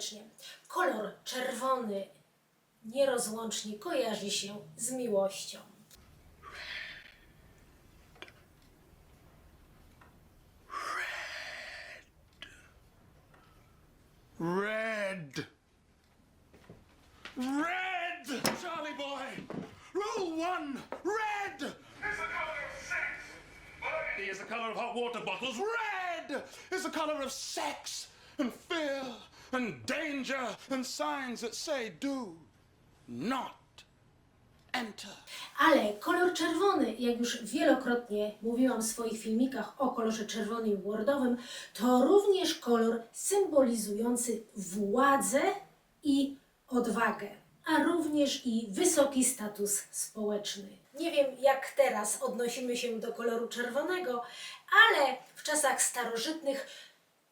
serdecznie. Kolor czerwony nierozłącznie kojarzy się z miłością. Red. Red! Charlie boy! Rule one! Red! It's the color of sex. But Is the color of hot water bottles. Red is the color of sex and fear and danger and signs that say do not enter. Ale kolor czerwony, jak już wielokrotnie mówiłam w swoich filmikach o kolorze czerwonym i bordowym, to również kolor symbolizujący władzę i odwagę, a również i wysoki status społeczny. Nie wiem, jak teraz odnosimy się do koloru czerwonego, ale w czasach starożytnych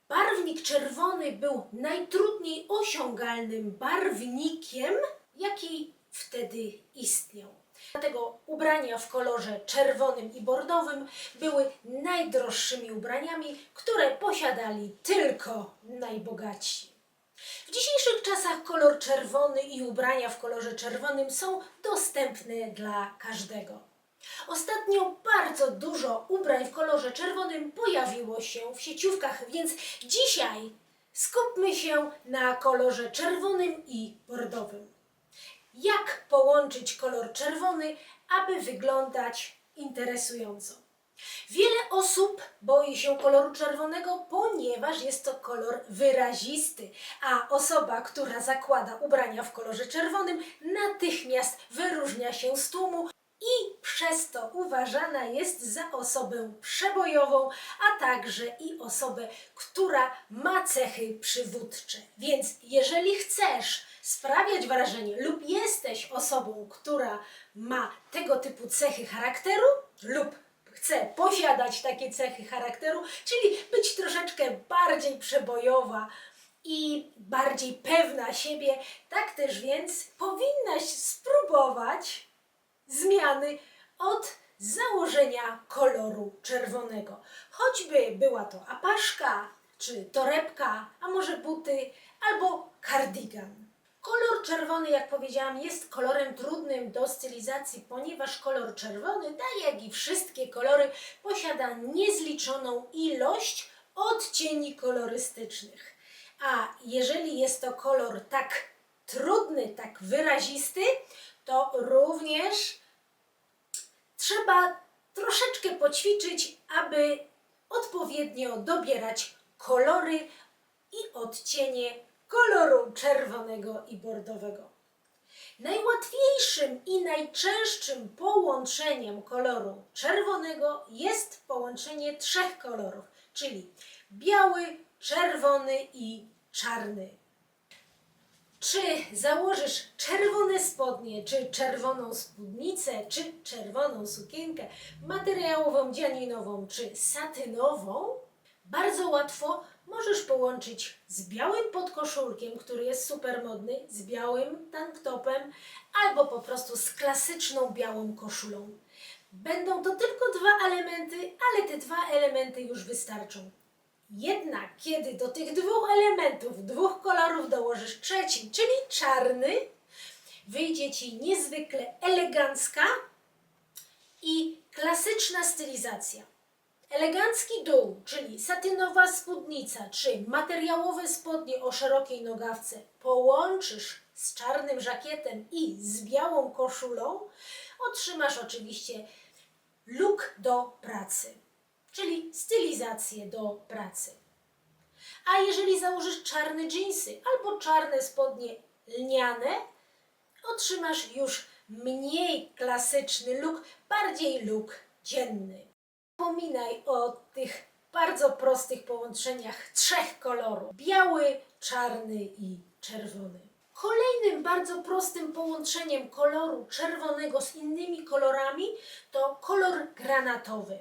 barwnik czerwony był najtrudniej osiągalnym barwnikiem, jaki wtedy istniał. Dlatego ubrania w kolorze czerwonym i bordowym były najdroższymi ubraniami, które posiadali tylko najbogatsi. W dzisiejszych czasach kolor czerwony i ubrania w kolorze czerwonym są dostępne dla każdego. Ostatnio bardzo dużo ubrań w kolorze czerwonym pojawiło się w sieciówkach, więc dzisiaj skupmy się na kolorze czerwonym i bordowym. Jak połączyć kolor czerwony, aby wyglądać interesująco? Wiele osób boi się koloru czerwonego, ponieważ jest to kolor wyrazisty, a osoba, która zakłada ubrania w kolorze czerwonym, natychmiast wyróżnia się z tłumu i przez to uważana jest za osobę przebojową, a także i osobę, która ma cechy przywódcze. Więc jeżeli chcesz sprawiać wrażenie lub jesteś osobą, która ma tego typu cechy charakteru lub chce posiadać takie cechy charakteru, czyli być troszeczkę bardziej przebojowa i bardziej pewna siebie, tak też więc powinnaś spróbować zmiany od założenia koloru czerwonego. Choćby była to apaszka, czy torebka, a może buty, albo kardigan. Kolor czerwony, jak powiedziałam, jest kolorem trudnym do stylizacji, ponieważ kolor czerwony, tak jak i wszystkie kolory, posiada niezliczoną ilość odcieni kolorystycznych. A jeżeli jest to kolor tak trudny, tak wyrazisty, to również trzeba troszeczkę poćwiczyć, aby odpowiednio dobierać kolory i odcienie koloru czerwonego i bordowego. Najłatwiejszym i najczęstszym połączeniem koloru czerwonego jest połączenie trzech kolorów, czyli biały, czerwony i czarny. Czy założysz czerwone spodnie, czy czerwoną spódnicę, czy czerwoną sukienkę materiałową, dzianinową, czy satynową, bardzo łatwo możesz połączyć z białym podkoszulkiem, który jest super modny, z białym tanktopem, albo po prostu z klasyczną białą koszulą. Będą to tylko dwa elementy, ale te dwa elementy już wystarczą. Jednak kiedy do tych dwóch elementów, dwóch kolorów dołożysz trzeci, czyli czarny, wyjdzie Ci niezwykle elegancka i klasyczna stylizacja. Elegancki dół, czyli satynowa spódnica, czy materiałowe spodnie o szerokiej nogawce połączysz z czarnym żakietem i z białą koszulą, otrzymasz oczywiście look do pracy, czyli stylizację do pracy. A jeżeli założysz czarne dżinsy albo czarne spodnie lniane, otrzymasz już mniej klasyczny look, bardziej look dzienny. Pominaj o tych bardzo prostych połączeniach trzech kolorów: biały, czarny i czerwony. Kolejnym bardzo prostym połączeniem koloru czerwonego z innymi kolorami to kolor granatowy.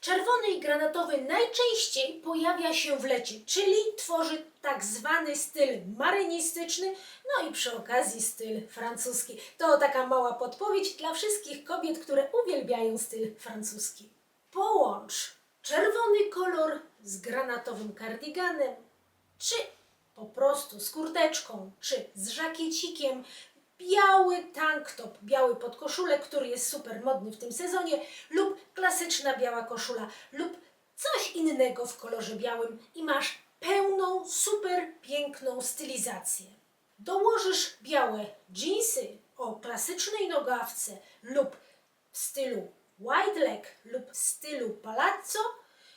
Czerwony i granatowy najczęściej pojawia się w lecie, czyli tworzy tak zwany styl marynistyczny, no i przy okazji styl francuski. To taka mała podpowiedź dla wszystkich kobiet, które uwielbiają styl francuski. Połącz czerwony kolor z granatowym kardiganem, czy po prostu z kurteczką czy z żakiecikiem, biały tank top, biały podkoszulek, który jest super modny w tym sezonie, lub klasyczna biała koszula, lub coś innego w kolorze białym i masz pełną, super piękną stylizację. Dołożysz białe dżinsy o klasycznej nogawce lub w stylu wide leg lub stylu palazzo,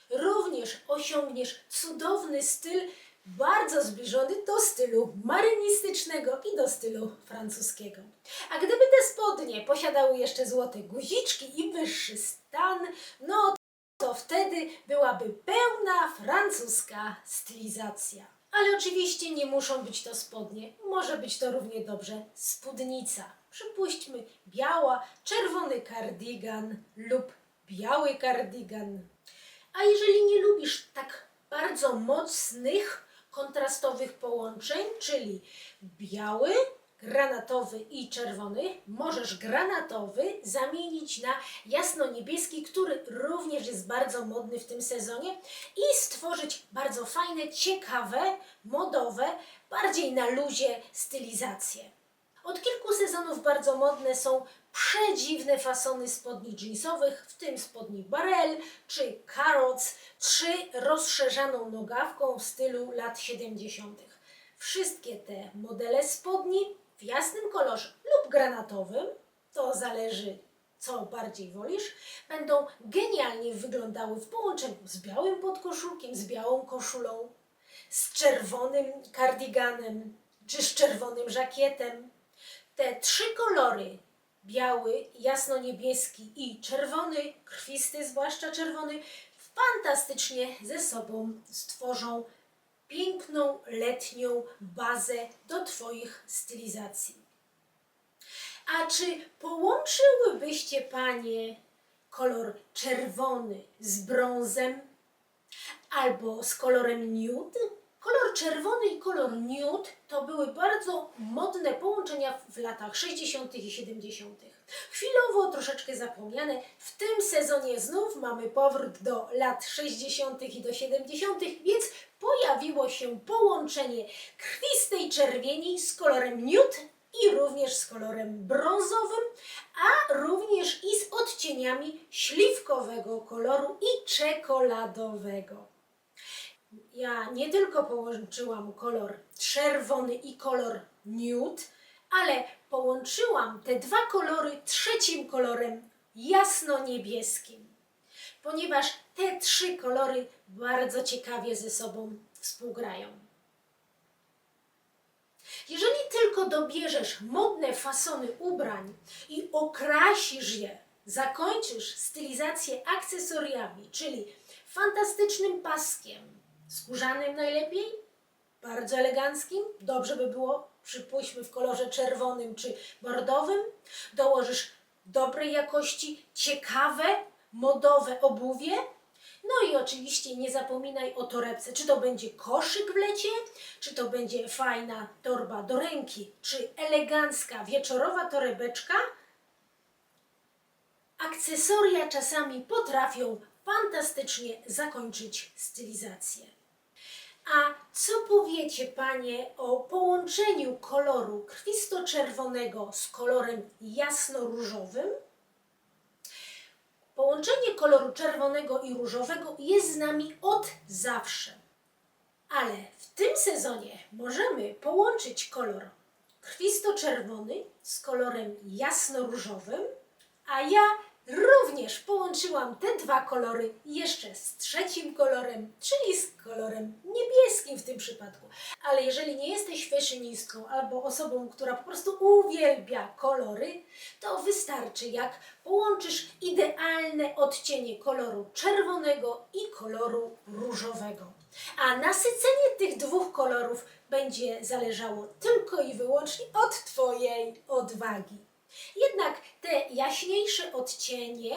również osiągniesz cudowny styl, bardzo zbliżony do stylu marynistycznego i do stylu francuskiego. A gdyby te spodnie posiadały jeszcze złote guziczki i wyższy stan, no to wtedy byłaby pełna francuska stylizacja. Ale oczywiście nie muszą być to spodnie, może być to równie dobrze spódnica. Przypuśćmy biała, czerwony kardigan lub biały kardigan. A jeżeli nie lubisz tak bardzo mocnych, kontrastowych połączeń, czyli biały, granatowy i czerwony, możesz granatowy zamienić na jasno-niebieski, który również jest bardzo modny w tym sezonie i stworzyć bardzo fajne, ciekawe, modowe, bardziej na luzie stylizacje. Od kilku sezonów bardzo modne są przedziwne fasony spodni jeansowych, w tym spodni barel czy carrots, czy rozszerzaną nogawką w stylu lat 70. Wszystkie te modele spodni w jasnym kolorze lub granatowym, to zależy co bardziej wolisz, będą genialnie wyglądały w połączeniu z białym podkoszulkiem, z białą koszulą, z czerwonym kardiganem czy z czerwonym żakietem. Te trzy kolory, biały, jasno-niebieski i czerwony, krwisty, zwłaszcza czerwony, fantastycznie ze sobą stworzą piękną letnią bazę do Twoich stylizacji. A czy połączyłybyście Panie kolor czerwony z brązem albo z kolorem nude? Kolor czerwony i kolor nude to były bardzo modne połączenia w latach 60. i 70. Chwilowo troszeczkę zapomniane. W tym sezonie znów mamy powrót do lat 60. i do 70., więc pojawiło się połączenie krwistej czerwieni z kolorem nude i również z kolorem brązowym, a również i z odcieniami śliwkowego koloru i czekoladowego. Ja nie tylko połączyłam kolor czerwony i kolor nude, ale połączyłam te dwa kolory trzecim kolorem jasno-niebieskim, ponieważ te trzy kolory bardzo ciekawie ze sobą współgrają. Jeżeli tylko dobierzesz modne fasony ubrań i okrasisz je, zakończysz stylizację akcesoriami, czyli fantastycznym paskiem, skórzanym najlepiej, bardzo eleganckim, dobrze by było, przypuśćmy w kolorze czerwonym czy bordowym, dołożysz dobrej jakości, ciekawe, modowe obuwie, no i oczywiście nie zapominaj o torebce. Czy to będzie koszyk w lecie, czy to będzie fajna torba do ręki, czy elegancka wieczorowa torebeczka. Akcesoria czasami potrafią fantastycznie zakończyć stylizację. A co powiecie Panie o połączeniu koloru krwisto-czerwonego z kolorem jasno-różowym? Połączenie koloru czerwonego i różowego jest z nami od zawsze. Ale w tym sezonie możemy połączyć kolor krwisto-czerwony z kolorem jasno-różowym, a ja również połączyłam te dwa kolory jeszcze z trzecim kolorem, czyli z kolorem niebieskim w tym przypadku. Ale jeżeli nie jesteś fashionistką albo osobą, która po prostu uwielbia kolory, to wystarczy jak połączysz idealne odcienie koloru czerwonego i koloru różowego. A nasycenie tych dwóch kolorów będzie zależało tylko i wyłącznie od Twojej odwagi. Jednak te jaśniejsze odcienie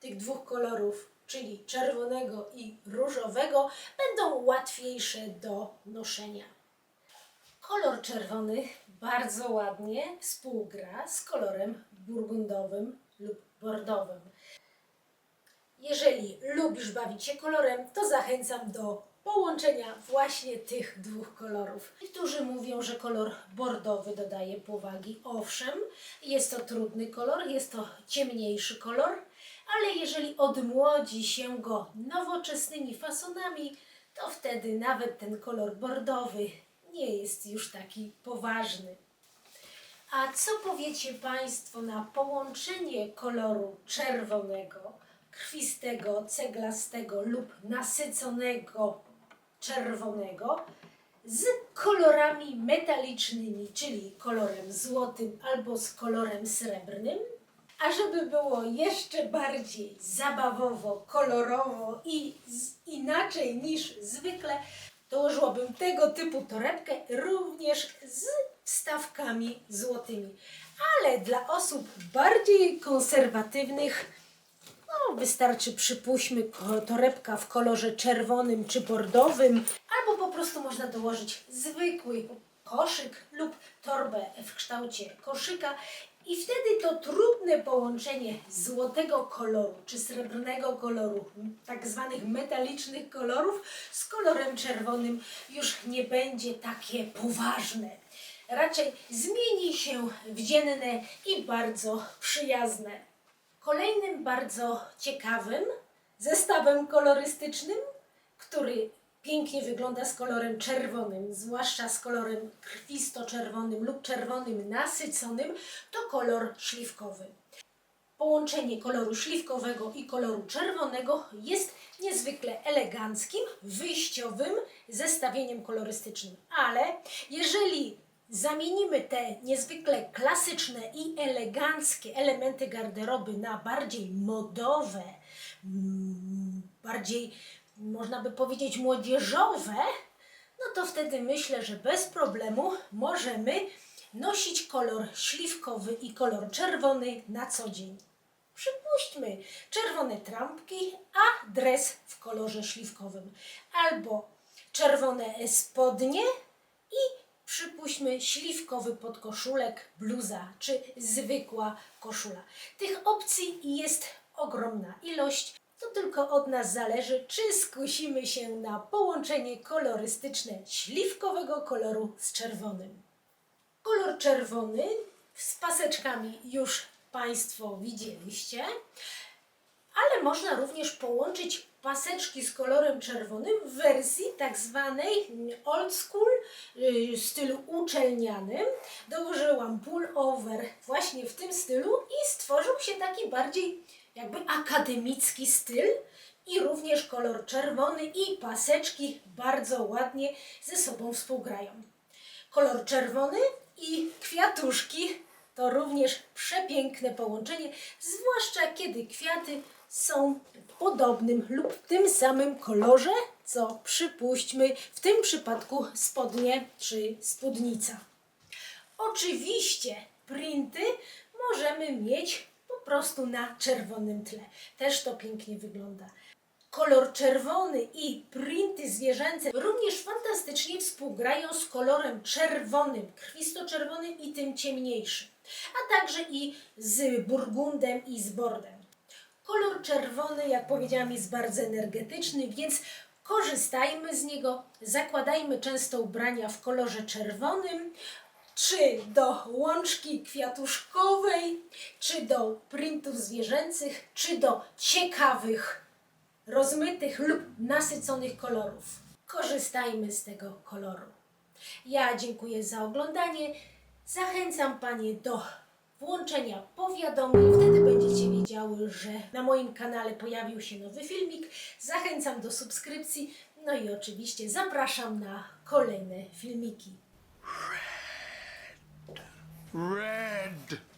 tych dwóch kolorów, czyli czerwonego i różowego, będą łatwiejsze do noszenia. Kolor czerwony bardzo ładnie współgra z kolorem burgundowym lub bordowym. Jeżeli lubisz bawić się kolorem, to zachęcam do połączenia właśnie tych dwóch kolorów. Niektórzy mówią, że kolor bordowy dodaje powagi. Owszem, jest to trudny kolor, jest to ciemniejszy kolor, ale jeżeli odmłodzi się go nowoczesnymi fasonami, to wtedy nawet ten kolor bordowy nie jest już taki poważny. A co powiecie Państwo na połączenie koloru czerwonego, krwistego, ceglastego lub nasyconego czerwonego z kolorami metalicznymi, czyli kolorem złotym albo z kolorem srebrnym? A żeby było jeszcze bardziej zabawowo, kolorowo i inaczej niż zwykle, dołożyłabym tego typu torebkę również z wstawkami złotymi. Ale dla osób bardziej konserwatywnych, no, wystarczy przypuśćmy torebka w kolorze czerwonym czy bordowym, albo po prostu można dołożyć zwykły koszyk lub torbę w kształcie koszyka i wtedy to trudne połączenie złotego koloru czy srebrnego koloru, tak zwanych metalicznych kolorów z kolorem czerwonym już nie będzie takie poważne. Raczej zmieni się w dzienne i bardzo przyjazne. Kolejnym bardzo ciekawym zestawem kolorystycznym, który pięknie wygląda z kolorem czerwonym, zwłaszcza z kolorem krwisto-czerwonym lub czerwonym nasyconym, to kolor śliwkowy. Połączenie koloru śliwkowego i koloru czerwonego jest niezwykle eleganckim, wyjściowym zestawieniem kolorystycznym. Ale jeżeli zamienimy te niezwykle klasyczne i eleganckie elementy garderoby na bardziej modowe, mm, bardziej można by powiedzieć młodzieżowe, no to wtedy myślę, że bez problemu możemy nosić kolor śliwkowy i kolor czerwony na co dzień. Przypuśćmy czerwone trampki, a dres w kolorze śliwkowym, albo czerwone spodnie i przypuśćmy śliwkowy podkoszulek, bluza czy zwykła koszula. Tych opcji jest ogromna ilość. To tylko od nas zależy, czy skusimy się na połączenie kolorystyczne śliwkowego koloru z czerwonym. Kolor czerwony z paseczkami już Państwo widzieliście, ale można również połączyć paseczki z kolorem czerwonym w wersji tak zwanej old school, stylu uczelnianym. Dołożyłam pullover właśnie w tym stylu i stworzył się taki bardziej jakby akademicki styl i również kolor czerwony i paseczki bardzo ładnie ze sobą współgrają. Kolor czerwony i kwiatuszki to również przepiękne połączenie, zwłaszcza kiedy kwiaty są w podobnym lub tym samym kolorze, co przypuśćmy w tym przypadku spodnie czy spódnica. Oczywiście printy możemy mieć po prostu na czerwonym tle. Też to pięknie wygląda. Kolor czerwony i printy zwierzęce również fantastycznie współgrają z kolorem czerwonym, krwisto-czerwonym i tym ciemniejszym, a także i z burgundem i z bordem. Kolor czerwony, jak powiedziałam, jest bardzo energetyczny, więc korzystajmy z niego. Zakładajmy często ubrania w kolorze czerwonym, czy do łączki kwiatuszkowej, czy do printów zwierzęcych, czy do ciekawych, rozmytych lub nasyconych kolorów. Korzystajmy z tego koloru. Ja dziękuję za oglądanie. Zachęcam Panie do włączenia powiadomień. Wtedy będziecie wiedziały, że na moim kanale pojawił się nowy filmik. Zachęcam do subskrypcji. No i oczywiście zapraszam na kolejne filmiki. Red.